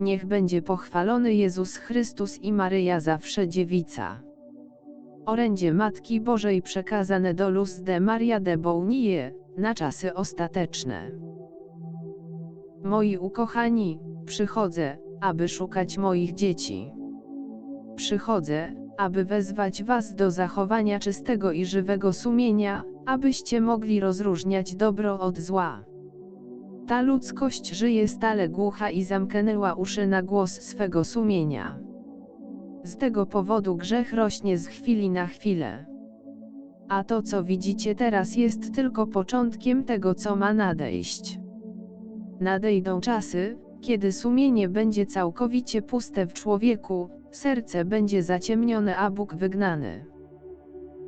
niech będzie pochwalony Jezus Chrystus i Maryja zawsze dziewica. Orędzie Matki Bożej przekazane do Luz de Maria de Bounie, na czasy ostateczne. Moi ukochani, przychodzę, aby szukać moich dzieci. Przychodzę, aby wezwać was do zachowania czystego i żywego sumienia, abyście mogli rozróżniać dobro od zła. Ta ludzkość żyje stale głucha i zamknęła uszy na głos swego sumienia. Z tego powodu grzech rośnie z chwili na chwilę. A to co widzicie teraz jest tylko początkiem tego co ma nadejść. Nadejdą czasy, kiedy sumienie będzie całkowicie puste w człowieku, serce będzie zaciemnione a Bóg wygnany.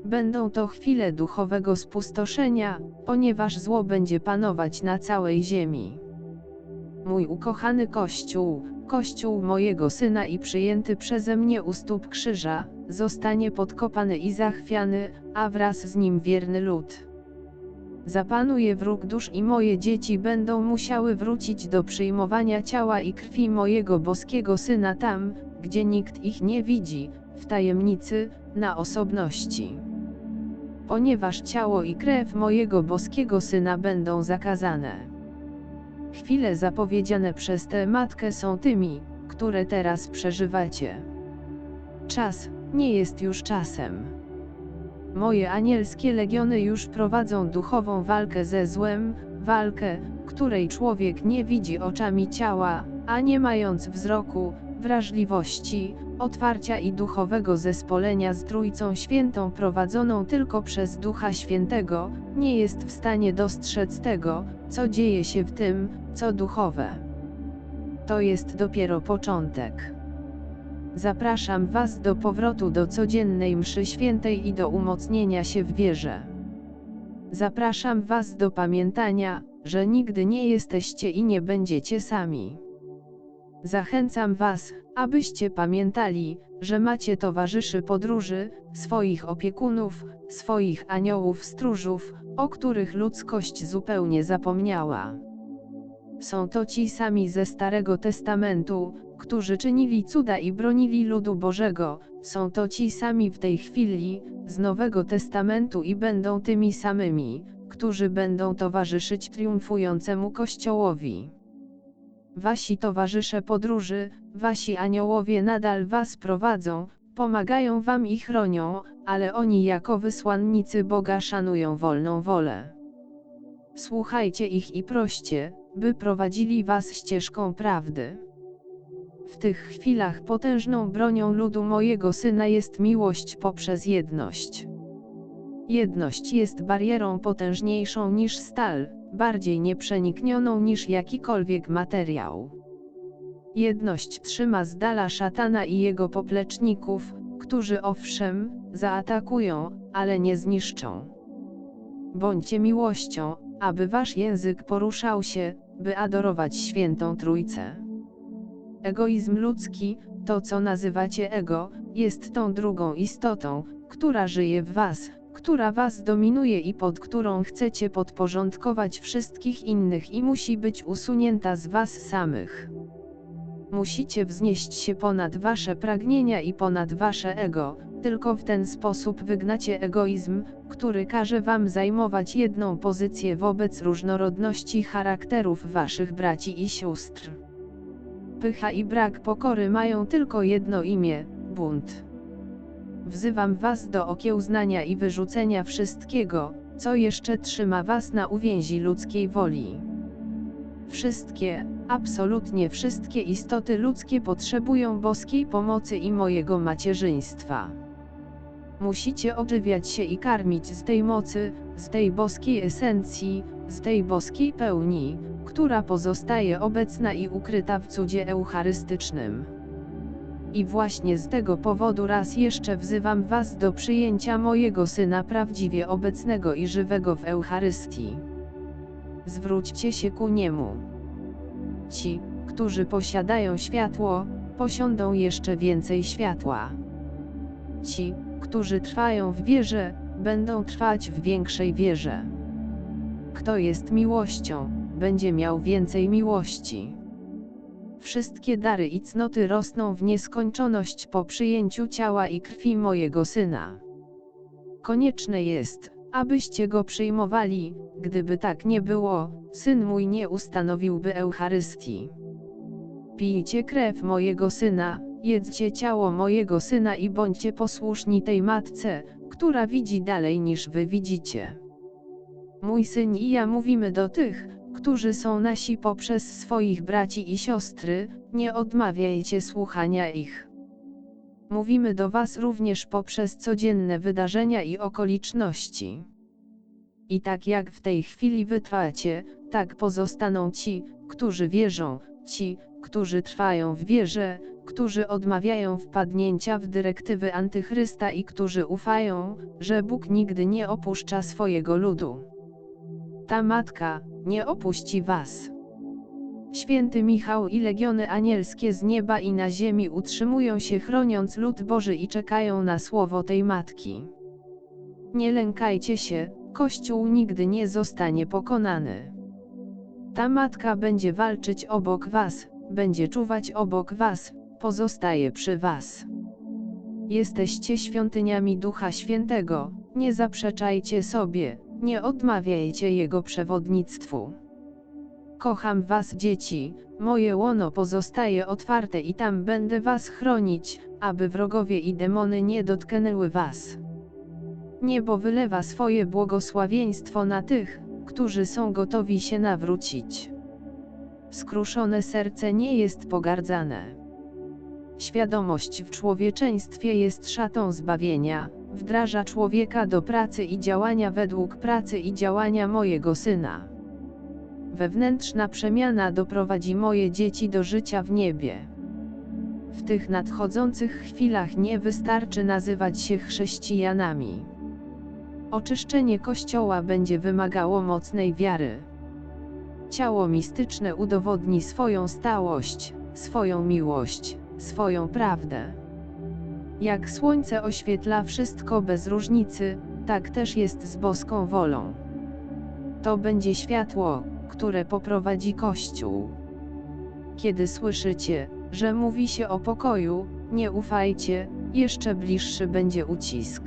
Będą to chwile duchowego spustoszenia, ponieważ zło będzie panować na całej ziemi. Mój ukochany Kościół, Kościół mojego Syna i przyjęty przeze mnie u stóp krzyża, zostanie podkopany i zachwiany, a wraz z nim wierny lud. Zapanuje wróg dusz i moje dzieci będą musiały wrócić do przyjmowania ciała i krwi mojego boskiego Syna tam, gdzie nikt ich nie widzi, w tajemnicy, na osobności. Ponieważ ciało i krew mojego boskiego Syna będą zakazane. Chwile zapowiedziane przez tę matkę są tymi, które teraz przeżywacie. Czas, nie jest już czasem. Moje anielskie legiony już prowadzą duchową walkę ze złem, walkę, której człowiek nie widzi oczami ciała, a nie mając wzroku, wrażliwości, otwarcia i duchowego zespolenia z Trójcą Świętą prowadzoną tylko przez Ducha Świętego, nie jest w stanie dostrzec tego, co dzieje się w tym, co duchowe. To jest dopiero początek. Zapraszam Was do powrotu do codziennej mszy świętej i do umocnienia się w wierze. Zapraszam Was do pamiętania, że nigdy nie jesteście i nie będziecie sami. Zachęcam Was, abyście pamiętali, że macie towarzyszy podróży, swoich opiekunów, swoich aniołów stróżów, o których ludzkość zupełnie zapomniała. Są to ci sami ze Starego Testamentu, którzy czynili cuda i bronili ludu Bożego, są to ci sami w tej chwili, z Nowego Testamentu i będą tymi samymi, którzy będą towarzyszyć triumfującemu Kościołowi. Wasi towarzysze podróży, wasi aniołowie nadal was prowadzą, pomagają wam i chronią, ale oni jako wysłannicy Boga szanują wolną wolę. Słuchajcie ich i proście, by prowadzili was ścieżką prawdy. W tych chwilach potężną bronią ludu mojego syna jest miłość poprzez jedność. Jedność jest barierą potężniejszą niż stal, bardziej nieprzeniknioną niż jakikolwiek materiał. Jedność trzyma z dala szatana i jego popleczników, którzy owszem, zaatakują, ale nie zniszczą. Bądźcie miłością, aby wasz język poruszał się, by adorować świętą Trójcę. Egoizm ludzki, to co nazywacie ego, jest tą drugą istotą, która żyje w was, która was dominuje i pod którą chcecie podporządkować wszystkich innych i musi być usunięta z was samych. Musicie wznieść się ponad wasze pragnienia i ponad wasze ego, tylko w ten sposób wygnacie egoizm, który każe wam zajmować jedną pozycję wobec różnorodności charakterów waszych braci i sióstr. Pycha i brak pokory mają tylko jedno imię bunt. Wzywam was do okiełznania i wyrzucenia wszystkiego, co jeszcze trzyma was na uwięzi ludzkiej woli. Wszystkie, absolutnie wszystkie istoty ludzkie potrzebują boskiej pomocy i mojego macierzyństwa. Musicie ożywiać się i karmić z tej mocy, z tej boskiej esencji, z tej boskiej pełni, która pozostaje obecna i ukryta w cudzie eucharystycznym. I właśnie z tego powodu raz jeszcze wzywam Was do przyjęcia mojego Syna prawdziwie obecnego i żywego w Eucharystii. Zwróćcie się ku Niemu. Ci, którzy posiadają światło, posiądą jeszcze więcej światła. Ci, którzy trwają w wierze, będą trwać w większej wierze. Kto jest miłością, będzie miał więcej miłości. Wszystkie dary i cnoty rosną w nieskończoność po przyjęciu ciała i krwi mojego Syna. Konieczne jest, abyście go przyjmowali, gdyby tak nie było, Syn mój nie ustanowiłby Eucharystii. Pijcie krew mojego Syna, jedzcie ciało mojego Syna i bądźcie posłuszni tej Matce, która widzi dalej niż wy widzicie. Mój Syn i ja mówimy do tych, którzy są nasi poprzez swoich braci i siostry, nie odmawiajcie słuchania ich. Mówimy do Was również poprzez codzienne wydarzenia i okoliczności. I tak jak w tej chwili wytrwacie, tak pozostaną ci, którzy wierzą, ci, którzy trwają w wierze, którzy odmawiają wpadnięcia w dyrektywy antychrysta i którzy ufają, że Bóg nigdy nie opuszcza swojego ludu. Ta matka nie opuści was. Święty Michał i legiony anielskie z nieba i na ziemi utrzymują się chroniąc lud Boży i czekają na słowo tej matki. Nie lękajcie się, Kościół nigdy nie zostanie pokonany. Ta matka będzie walczyć obok was, będzie czuwać obok was, pozostaje przy was. Jesteście świątyniami Ducha Świętego, nie zaprzeczajcie sobie, nie odmawiajcie Jego przewodnictwu. Kocham was dzieci, moje łono pozostaje otwarte i tam będę was chronić, aby wrogowie i demony nie dotknęły was. Niebo wylewa swoje błogosławieństwo na tych, którzy są gotowi się nawrócić. Skruszone serce nie jest pogardzane. Świadomość w człowieczeństwie jest szatą zbawienia, wdraża człowieka do pracy i działania według pracy i działania mojego syna. Wewnętrzna przemiana doprowadzi moje dzieci do życia w niebie. W tych nadchodzących chwilach nie wystarczy nazywać się chrześcijanami. Oczyszczenie Kościoła będzie wymagało mocnej wiary. Ciało mistyczne udowodni swoją stałość, swoją miłość, swoją prawdę. Jak słońce oświetla wszystko bez różnicy, tak też jest z boską wolą. To będzie światło, które poprowadzi Kościół. Kiedy słyszycie, że mówi się o pokoju, nie ufajcie, jeszcze bliższy będzie ucisk.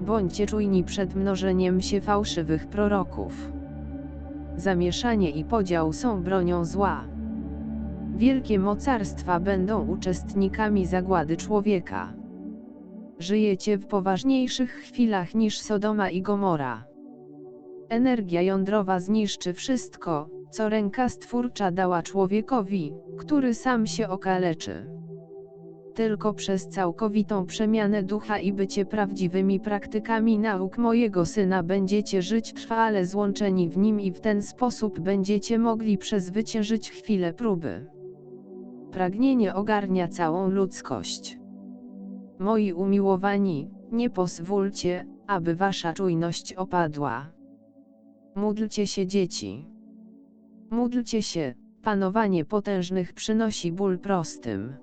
Bądźcie czujni przed mnożeniem się fałszywych proroków. Zamieszanie i podział są bronią zła. Wielkie mocarstwa będą uczestnikami zagłady człowieka. Żyjecie w poważniejszych chwilach niż Sodoma i Gomora. Energia jądrowa zniszczy wszystko, co ręka stwórcza dała człowiekowi, który sam się okaleczy. Tylko przez całkowitą przemianę ducha i bycie prawdziwymi praktykami nauk mojego syna będziecie żyć trwale złączeni w nim i w ten sposób będziecie mogli przezwyciężyć chwilę próby. Pragnienie ogarnia całą ludzkość. Moi umiłowani, nie pozwólcie, aby wasza czujność opadła. Módlcie się dzieci. Módlcie się, panowanie potężnych przynosi ból prostym.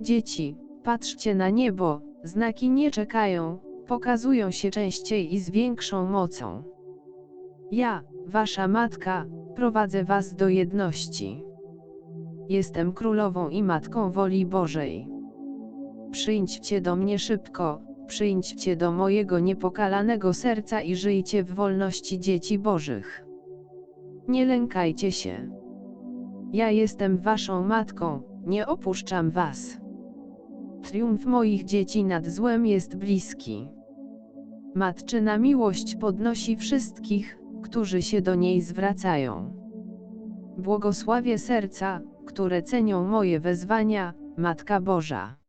Dzieci, patrzcie na niebo, znaki nie czekają, pokazują się częściej i z większą mocą. Ja, wasza matka, prowadzę was do jedności. Jestem królową i matką woli Bożej. Przyjdźcie do mnie szybko, przyjdźcie do mojego niepokalanego serca i żyjcie w wolności dzieci Bożych. Nie lękajcie się. Ja jestem waszą matką, nie opuszczam was. Triumf moich dzieci nad złem jest bliski. Matczyna miłość podnosi wszystkich, którzy się do niej zwracają. Błogosławię serca, które cenią moje wezwania, Matka Boża.